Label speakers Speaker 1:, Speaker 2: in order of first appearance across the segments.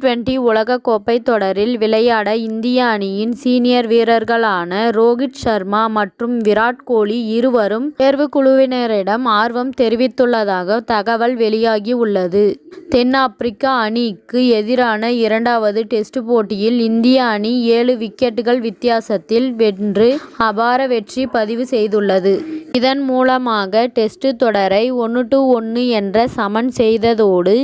Speaker 1: Twenty உலகக்கோப்பை தொடரில் விளையாட இந்திய அணியின் சீனியர் வீரர்களான ரோகித் சர்மா மற்றும் விராட் கோலி இருவரும் தேர்வுக்குழுவினரிடம் ஆர்வம் தெரிவித்துள்ளதாக தகவல் வெளியாகி உள்ளது. தென்னாப்பிரிக்க அணிக்கு எதிரான இரண்டாவது டெஸ்ட் போட்டியில் இந்திய அணி ஏழு விக்கெட்டுகள் வித்தியாசத்தில் வென்று அபார வெற்றி பதிவு செய்துள்ளது. இதன் மூலமாக டெஸ்ட் தொடரை ஒன்று டு ஒன்று என்ற சமன் செய்ததோடு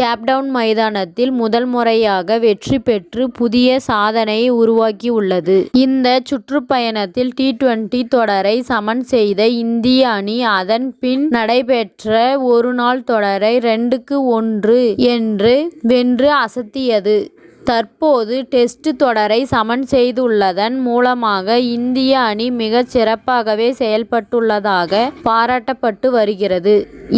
Speaker 1: கேப்டவுன் மைதானத்தில் முதல் முறையாக வெற்றி பெற்று புதிய சாதனையை உருவாக்கியுள்ளது. இந்த சுற்றுப்பயணத்தில் டி டுவெண்டி தொடரை சமன் செய்த இந்திய அணி அதன் பின் நடைபெற்ற ஒருநாள் தொடரை ரெண்டுக்கு ஒன்று என்று வென்று அசத்தியது. தற்போது டெஸ்ட் தொடரை சமன் செய்துள்ளதன் மூலமாக இந்திய அணி மிகச் சிறப்பாகவே செயல்பட்டுள்ளதாக பாராட்டப்பட்டு வருகிறது.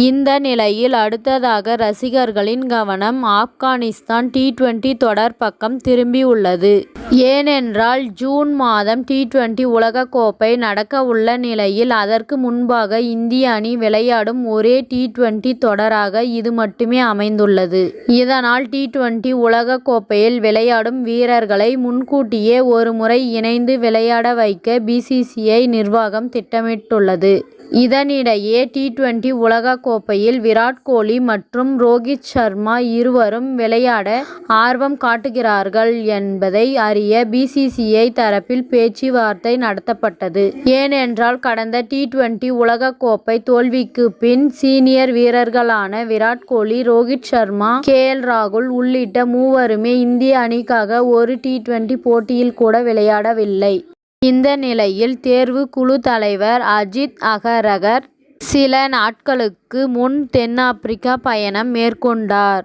Speaker 1: இந்த நிலையில் அடுத்ததாக ரசிகர்களின் கவனம் ஆப்கானிஸ்தான் டி டுவெண்டி தொடர் பக்கம் திரும்பியுள்ளது. ஏனென்றால் ஜூன் மாதம் டி டுவெண்டி உலகக்கோப்பை நடக்கவுள்ள நிலையில் அதற்கு முன்பாக இந்திய அணி விளையாடும் ஒரே டி டுவெண்டி தொடராக இது மட்டுமே அமைந்துள்ளது. இதனால் டி டுவெண்டி உலகக்கோப்பையில் விளையாடும் வீரர்களை முன்கூட்டியே ஒருமுறை இணைந்து விளையாட வைக்க பிசிசிஐ நிர்வாகம் திட்டமிட்டுள்ளது. இதனிடையே டி டுவெண்டி உலகக்கோப்பையில் விராட் கோலி மற்றும் ரோஹித் சர்மா இருவரும் விளையாட ஆர்வம் காட்டுகிறார்கள் என்பதை அறிய பிசிசிஐ தரப்பில் பேச்சுவார்த்தை நடத்தப்பட்டது. ஏனென்றால் கடந்த டி டுவெண்டி உலகக்கோப்பை தோல்விக்கு பின் சீனியர் வீரர்களான விராட் கோலி ரோகித் சர்மா கே. எல். ராகுல் உள்ளிட்ட மூவருமே இந்திய அணிக்காக ஒரு டி டுவெண்டி போட்டியில் கூட விளையாடவில்லை. இந்த நிலையில் தேர்வுக்குழு தலைவர் அஜித் அகரகர் சில நாட்களுக்கு முன் தென்னாப்பிரிக்கா பயணம் மேற்கொண்டார்.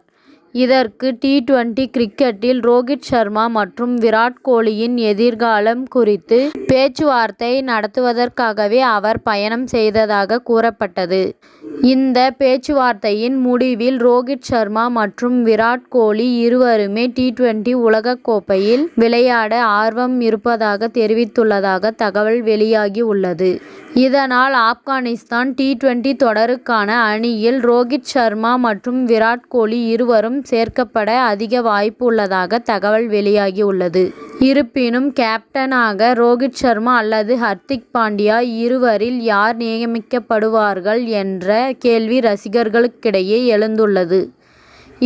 Speaker 1: இதற்கு டி-டுவென்டி கிரிக்கெட்டில் ரோகித் சர்மா மற்றும் விராட் கோலியின் எதிர்காலம் குறித்து பேச்சுவார்த்தை நடத்துவதற்காகவே அவர் பயணம் செய்ததாக கூறப்பட்டது. இந்த பேச்சுவார்த்தையின் முடிவில் ரோகித் சர்மா மற்றும் விராட் கோலி இருவருமே டி-டுவென்டி உலகக்கோப்பையில் விளையாட ஆர்வம் இருப்பதாக தெரிவித்துள்ளதாக தகவல் வெளியாகி உள்ளது. இதனால் ஆப்கானிஸ்தான் டி டுவெண்டி தொடருக்கான அணியில் ரோகித் சர்மா மற்றும் விராட் கோலி இருவரும் சேர்க்கப்பட அதிக வாய்ப்பு உள்ளதாக தகவல் வெளியாகி உள்ளது. இருப்பினும் கேப்டனாக ரோகித் சர்மா அல்லது ஹர்திக் பாண்டியா இருவரில் யார் நியமிக்கப்படுவார்கள் என்ற கேள்வி ரசிகர்களுக்கிடையே எழுந்துள்ளது.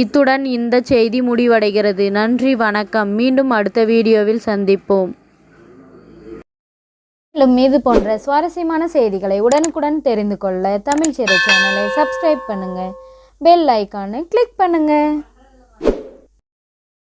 Speaker 1: இத்துடன் இந்த செய்தி முடிவடைகிறது. நன்றி வணக்கம் மீண்டும் அடுத்த வீடியோவில் சந்திப்போம். மேலும் இது போன்ற சுவாரஸ்யமான செய்திகளை உடனுக்குடன் தெரிந்து கொள்ள தமிழ் சிறை சேனலை சப்ஸ்கிரைப் பண்ணுங்கள் பெல் ஐக்கானை கிளிக் பண்ணுங்கள்